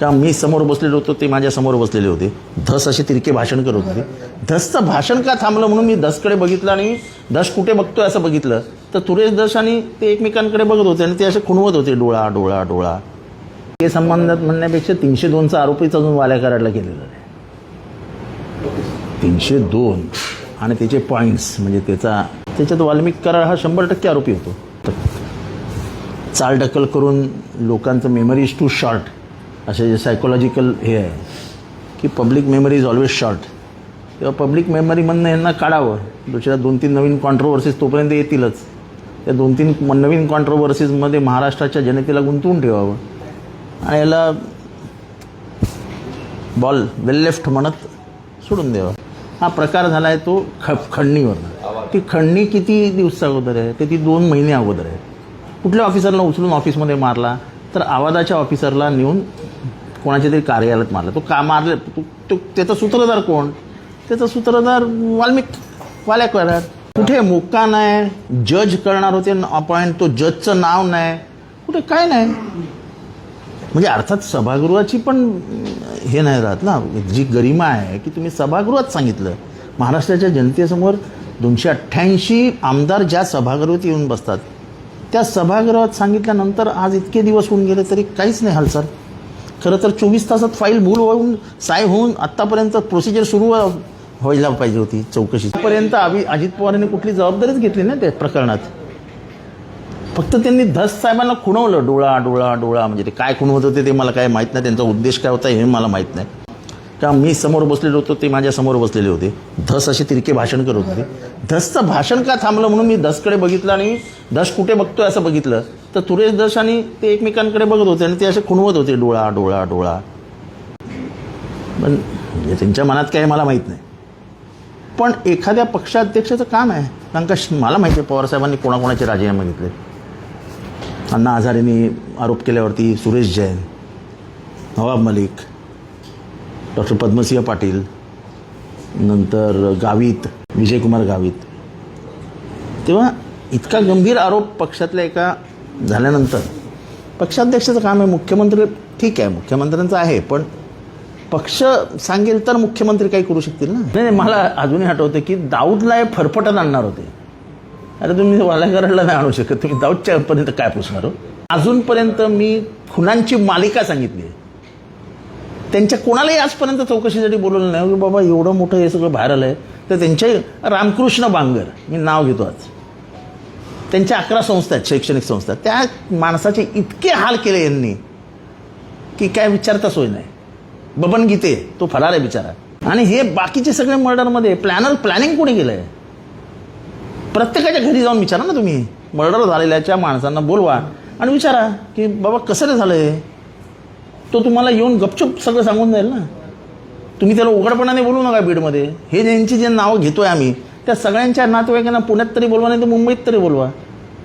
का मी समोर बसलेलो होतो ते माझ्यासमोर बसलेले होते. धस असे तिरके भाषण करत होते. धसचं भाषण का थांबलं म्हणून मी धसकडे बघितलं आणि धस कुठे बघतोय असं बघितलं. तर तुरेश धस आणि ते एकमेकांकडे बघत होते आणि ते असे खुणवत होते डोळा डोळा डोळा. हे संबंधात म्हणण्यापेक्षा तीनशे दोनचा आरोपीच अजून वाल्या कराडला केलेला आहे. तीनशे दोन. आणि त्याचे पॉईंट्स म्हणजे त्याचा त्याच्यात वाल्मिक कराड हा शंभर टक्के आरोपी होतो. चालढकल करून लोकांचं मेमरी इज टू शॉर्ट असे जे सायकोलॉजिकल हे आहे की public memory is always short तेव्हा पब्लिक मेमरीमधनं यांना काढावं. दुसऱ्या दोन तीन नवीन कॉन्ट्रोवर्सीज तोपर्यंत येतीलच. त्या दोन तीन नवीन कॉन्ट्रोवर्सीजमध्ये महाराष्ट्राच्या जनतेला गुंतवून ठेवावं. आणि याला बॉल वेल लेफ्ट म्हणत सोडून द्यावा. हा प्रकार झाला आहे तो ख खंडणीवर ती खंडणी किती दिवसा अगोदर आहे? ते ती दोन महिने अगोदर आहे. कुठल्या ऑफिसरला उचलून ऑफिसमध्ये मारला? तर आवाजाच्या ऑफिसरला नेऊन कोणाच्या तरी कार्यालयात मारला. तो का मारले? तो तो- त्याचा सूत्रधार कोण? त्याचा सूत्रधार वाल्मिक वाल्या कराड कुठे मुक्का नाही जज करणार होते अपॉइंट तो जजचं नाव नाही कुठे काय नाही म्हणजे अर्थात सभागृहाची पण हे नाही राहत ना. जी गरिमा आहे की तुम्ही सभागृहात सांगितलं. महाराष्ट्राच्या जनतेसमोर दोनशे अठ्ठ्याऐंशी आमदार ज्या सभागृहात येऊन बसतात त्या सभागृहात सांगितल्यानंतर आज इतके दिवस होऊन गेले तरी काहीच नाही हालचाल खरं तर चोवीस तासात फाईल भूल होऊन साय होऊन आत्तापर्यंत प्रोसिजर सुरू व्हायला पाहिजे होती चौकशी पर्यंत आम्ही अजित पवारांनी कुठली जबाबदारीच घेतली ना त्या प्रकरणात. फक्त त्यांनी धस साहेबांना खुणवलं डोळा डोळा डोळा म्हणजे ते काय खुणवत होते ते मला काय माहीत नाही त्यांचा उद्देश काय होता हे मला माहीत नाही. का मी समोर बसलेलो होतो ते माझ्यासमोर बसलेले होते. धस असे तिरके भाषण करत होते. धसचं भाषण का थांबलं म्हणून मी धसकडे बघितलं आणि धस कुठे बघतोय असं बघितलं. तर सुरेश धस आणि ते एकमेकांकडे बघत होते आणि ते असे खुणवत होते डोळा डोळा डोळा. पण म्हणजे त्यांच्या मनात काय मला माहीत नाही. पण एखाद्या पक्षाध्यक्षाचं काम आहे. कारण का श- मला माहिती आहे पवारसाहेबांनी कोणाकोणाचे राजीनामे घेतले. अण्णा हजारेंनी आरोप केल्यावरती सुरेश जैन नवाब मलिक डॉक्टर पद्मसिंह पाटील नंतर गावित विजयकुमार गावित. तेव्हा इतका गंभीर आरोप पक्षातल्या एका झाल्यानंतर पक्षाध्यक्षाचं काम आहे मुख्यमंत्री ठीक आहे मुख्यमंत्र्यांचं आहे पण पक्ष सांगेल तर मुख्यमंत्री काही करू शकतील ना? नाही नाही, मला अजूनही आठवतं की दाऊदला हे फरफटत आणणार होते. अरे तुम्ही वालाघराला नाही आणू शकत तुम्ही दाऊदच्या पर्यंत काय पुसणार हो? अजूनपर्यंत मी खुनांची मालिका सांगितली आहे. त्यांच्या कोणालाही आजपर्यंत चौकशीसाठी बोलवलं नाही. की बाबा एवढं मोठं हे सगळं बाहेर आलं आहे. तर त्यांचे रामकृष्ण बांगर मी नाव घेतो आज. त्यांच्या अकरा संस्था आहेत शैक्षणिक संस्था. त्या माणसाचे इतके हाल केले यांनी की काय विचारता सोय नाही. बबन गीते तो फरार आहे बिचारा. आणि हे बाकीचे सगळे मर्डरमध्ये प्लॅनर प्लॅनिंग कोणी केलं आहे प्रत्येकाच्या घरी जाऊन विचारा ना तुम्ही. मर्डर झालेल्याच्या माणसांना बोलवा. आणि विचारा की बाबा कसं रे झालं आहे तो तुम्हाला येऊन गपचूप सगळं सांगून जाईल ना. तुम्ही त्याला उघडपणाने बोलू नका बीडमध्ये. हे ज्यांची जे नावं घेतो आहे आम्ही त्या सगळ्यांच्या नातेवाईकांना पुण्यात तरी बोलवा नाही तर मुंबईत तरी बोलवा.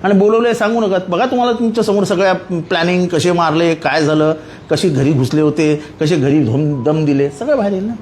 आणि बोलवले सांगू नका. बघा तुम्हाला तुमच्यासमोर सगळ्या प्लॅनिंग कसे मारले काय झालं कसे घरी घुसले होते कसे घरी धुम दम दिले सगळं बाहेर येईल ना.